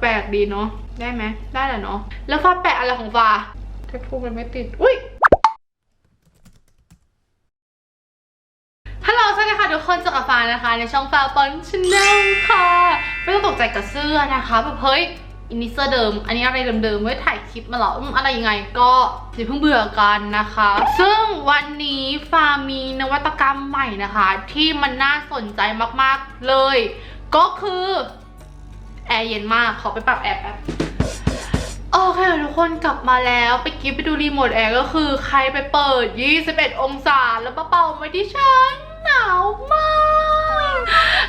แปลกๆดีเนาะ ได้ไหม ได้แหละเนาะ แล้วฟ้าแปะอะไรของฟ้าแททูมันไม่ติด อุ้ยฮัลโหลสวัสดีค่ะทุกคนเจอกับฟ้านะคะ ในช่องฟ้าปอนชาแนลค่ะ ไม่ต้องตกใจกับเสื้อนะคะแบบเฮ้ยอินนี้เสื้อเดิม อันนี้อะไรเดิมๆไว้ถ่ายคลิปมาเหรออืมอะไรยังไงก็อย่าเพิ่งเบื่อกันนะคะ ซึ่งวันนี้ฟ้ามีนวัตกรรมใหม่นะคะ ที่มันน่าสนใจมากๆเลย ก็คือ แอร์เย็นมาก ขอไปปรับแอร์แป๊บโอเคทุกคนกลับมาแล้วไปกิฟไปดูรีโมทแอร์ก็คือใครไปเปิด 21 องศา แล้วมาเป่ามาที่ฉันหนาวมาก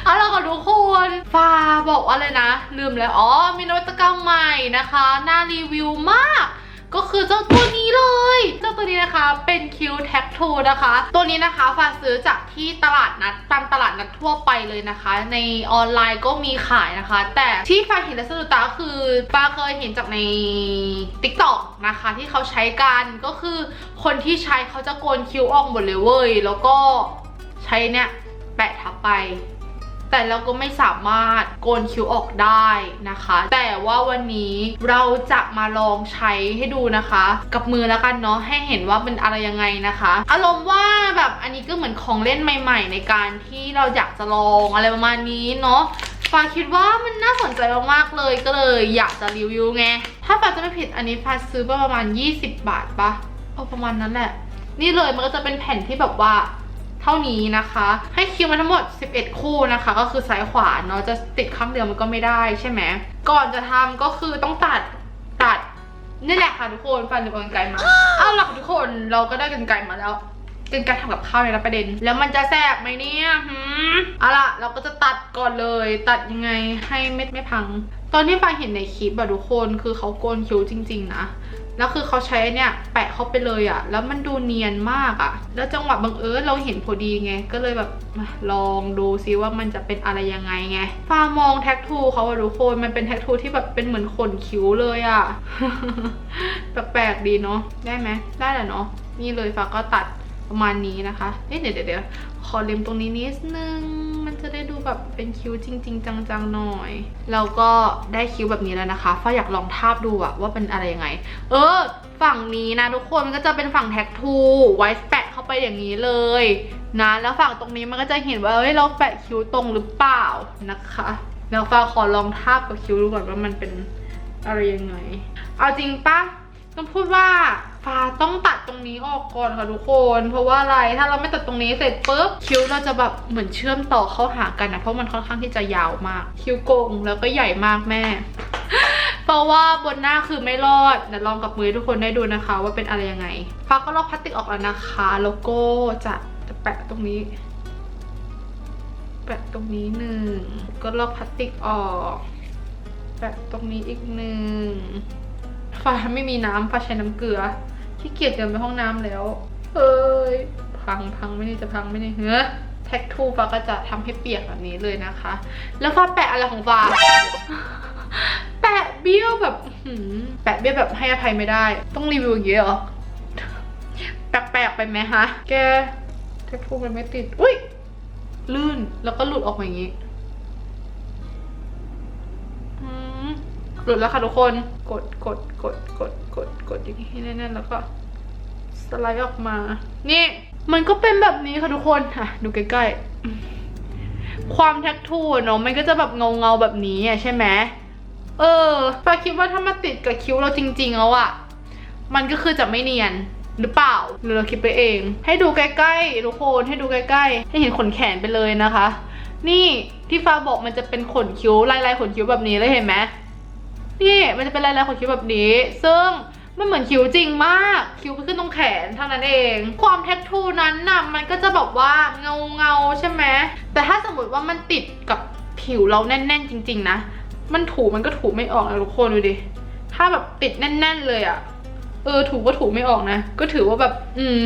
เอาล่ะค่ะทุกคนฟ้าบอกว่าเลยนะ ลืมแล้วอ๋อมีนวัตกรรมใหม่นะคะ น่ารีวิวมาก ก็คือเจ้าตัวนี้เลย ทูนะคะ ตัวนี้นะคะฟ้าซื้อจากที่ตลาดนัดตามตลาดนัดทั่วไปเลยนะคะ ในออนไลน์ก็มีขายนะคะ แต่ที่ฟ้าเห็นและสะดุดตาคือฟ้าเคยเห็นจากใน t ิ k t o k นะคะ ที่เขาใช้กันก็คือคนที่ใช้เขาจะโกนคิ้วออกหมดเลยเว้ยแล้วก็ใช้เนี่ยแปะทับไป แต่เราก็ไม่สามารถโกนคิ้วออกได้นะคะ แต่ว่าวันนี้เราจะมาลองใช้ให้ดูนะคะ กับมือแล้วกันเนาะให้เห็นว่าเป็นอะไรยังไงนะคะ อารมณ์ว่าแบบอันนี้ก็เหมือนของเล่นใหม่ ๆ ในการที่เราอยากจะลองอะไรประมาณนี้เนาะฟ้าคิดว่ามันน่าสนใจมากๆเลยก็เลยอยากจะรีวิวไง ถ้าฟ้าจะไม่ผิดอันนี้ฟ้าซื้อประมาณ 20 บาทปะเอาประมาณนั้นแหละ นี่เลยมันก็จะเป็นแผ่นที่แบบว่า เท่านี้นะคะ ให้คิวมาทั้งหมด 11 คู่นะคะ ก็คือซ้ายขวาเนาะจะติดข้างเดียวมันก็ไม่ได้ใช่ไหมก่อนจะทำก็คือต้องตัดตัดนี่แหละค่ะทุกคนฟันหรือกันไกลมาเอาล่ะค่ะทุกคนเราก็ได้กันไกลมาแล้วกันไกลทำกับข้าวเลยนะประเด็น แล้วมันจะแสบไหมเนี่ยหืมเอาล่ะเราก็จะตัดก่อนเลย ตัดยังไงให้เม็ดไม่พัง ตอนที่ฟังเห็นในคลิปอะทุกคนคือเขาโกนคิ้วจริง ๆ นะ แล้วคือเขาใช้เนี่ยแปะเข้าไปเลยอะแล้วมันดูเนียนมากอะแล้วจังหวะบังเอิญเราเห็นพอดีไง ก็เลยแบบลองดูซิว่ามันจะเป็นอะไรยังไงไงฟ้ามองแท็กทูเขาอะทุกคนมันเป็นแท็กทูที่แบบเป็นเหมือนขนคิ้วเลยอะแปลกๆดีเนาะ ได้ไหม ได้แหละเนาะ นี่เลยฟ้าก็ตัด ประมาณนี้นะคะ เอ๊ะเดี๋ยวเดี๋ยวขอเล็มตรงนี้นิดนึง มันจะได้ดูแบบเป็นคิ้วจริง ๆ จังๆหน่อย แล้วก็ได้คิ้วแบบนี้แล้วนะคะฟ้าอยากลองทาบดูอะว่าเป็นอะไรยังไง เออ ฝั่งนี้นะทุกคนมันก็จะเป็นฝั่งแท็กทูไว้แปะเข้าไปอย่างนี้เลยนะแล้วฝั่งตรงนี้มันก็จะเห็นว่าเอ้ยเราแปะคิ้วตรงหรือเปล่านะคะแล้วฟ้าขอลองทาบกับคิ้วดูก่อนว่ามันเป็นอะไรยังไง เอาจริงปะต้องพูดว่า ฟ้าต้องตัดตรงนี้ออกก่อนค่ะทุกคน เพราะว่าอะไรถ้าเราไม่ตัดตรงนี้เสร็จปุ๊บคิ้วเราจะแบบเหมือนเชื่อมต่อเข้าหากันนะเพราะมันค่อนข้างที่จะยาวมาก คิ้วโกงแล้วก็ใหญ่มากแม่ เพราะว่าบนหน้าคือไม่รอดเดี๋ยวลองกับมือทุกคนได้ดูนะคะ ว่าเป็นอะไรยังไงฟ้าก็ลอกพลาสติกออกแล้วนะคะโลโก้จะจะแปะตรงนี้ แปะตรงนี้หนึ่งก็ลอกพลาสติกออกแปะตรงนี้อีกหนึ่งฟ้าไม่มีน้ำฟ้าใช้น้ำเกลือ ขี้เกียจเดินไปห้องน้ำแล้วเอ้ยพังพังไม่ได้จะพังไม่ได้เฮ้อแท็กทูฟ้าก็จะทำให้เปียกแบบนี้เลยนะคะ แล้วฟ้าแปะอะไรของฟ้าแปะเบี้ยวแบบแปะเบี้ยวแบบให้อภัยไม่ได้ ต้องรีวิวอย่างเงี้ยเหรอแปลกๆไปไหมฮะ แกแท็กทูมันไม่ติด อุ้ยลื่นแล้วก็หลุดออกมาอย่างงี้อืม หลุดแล้วค่ะทุกคน กดกดกดกดกดกดอย่างนี้ให้แน่นๆแล้วก็สไลด์ออกมา นี่ มันก็เป็นแบบนี้ค่ะทุกคนอะ ดูใกล้ๆ ความแท็กทูเนาะมันก็จะแบบเงาเงาแบบนี้อะใช่ไหมเออปาคิดว่าถ้ามาติดกับคิ้วเราจริง ๆ แล้วอะมันก็คือจะไม่เนียนหรือเปล่าหรือเราคิดไปเอง ให้ดูใกล้ๆทุกคนให้ดูใกล้ๆ ให้เห็นขนแขนไปเลยนะคะ นี่ที่ฟ้าบอกมันจะเป็นขนคิ้วลายๆขนคิ้วแบบนี้เลยเห็นไหม มันจะเป็นลายๆขนคิ้วแบบนี้ ซึ่งมันเหมือนคิ้วจริงมาก คิ้วขึ้นตรงแขนเท่านั้นเอง ความแท็กทูนั้นน่ะมันก็จะแบบว่าเงาเงาใช่ไหมแต่ถ้าสมมติว่ามันติดกับผิวเราแน่น ๆ จริง ๆ นะ มันถูมันก็ถูไม่ออกนะทุกคนดูดิ ถ้าแบบติดแน่น ๆ เลยอะ่ะ เออถูก็ถูกไม่ออกนะ ก็ถือว่าแบบ อืม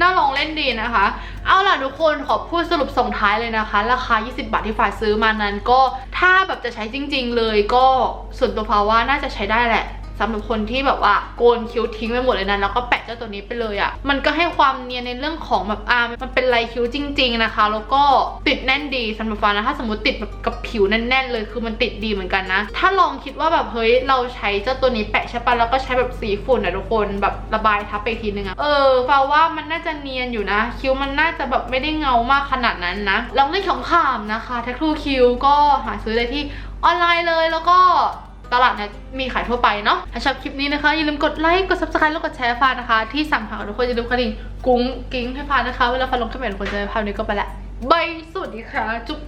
น่าลองเล่นดีนะคะ เอาล่ะทุกคนขอพูดสรุปส่งท้ายเลยนะคะ ราคา 20 บาทที่ฝ่ายซื้อมานั้นก็ถ้าแบบจะใช้จริง ๆ เลยก็ส่วนตัวฟ้าว่าน่าจะใช้ได้แหละ สำหรับคนที่แบบว่าโกนคิ้วทิ้งไปหมดเลยนะแล้วก็แปะเจ้าตัวนี้ไปเลยอะ่ะมันก็ให้ความเนียนในเรื่องของแบบอ่ามันเป็นลายคิ้วจริง ๆนะคะ แล้วก็ติดแน่นดีสำหรับฟ้านะถ้าสมมติติดแบบกับผิวแน่นๆเลย คือมันติดดีเหมือนกันนะ ถ้าลองคิดว่าแบบเฮ้ยเราใช้เจ้าตัวนี้แปะใช่ปะแล้วก็ใช้แบบสีฝุ่นอะทุกคนแบบระบายทับไปทีนึงอะเออฟ้าว่ามันน่าจะเนียนอยู่นะ คิ้วมันน่าจะแบบไม่ได้เงามากขนาดนั้นนะลองเล่นขำๆนะคะแท็กทูคิ้วก็หาซื้อได้ที่ออนไลน์เลยแล้วก็ ตลาดเนี่ยมีขายทั่วไปเนาะถ้าชอบคลิปนี้นะคะ อย่าลืมกดไลค์ กด subscribe แล้วกดแชร์ฟ้านะคะ ที่สั่งผ่าทุกคนจะดูกระดิ่งกุ้งกิ้งให้ฟ้านะคะ เวลาฟ้าลงคลิปใหม่ทุกคนจะได้ภาพนี้ก็ไปละบายสวัสดีค่ะ จุ๊บ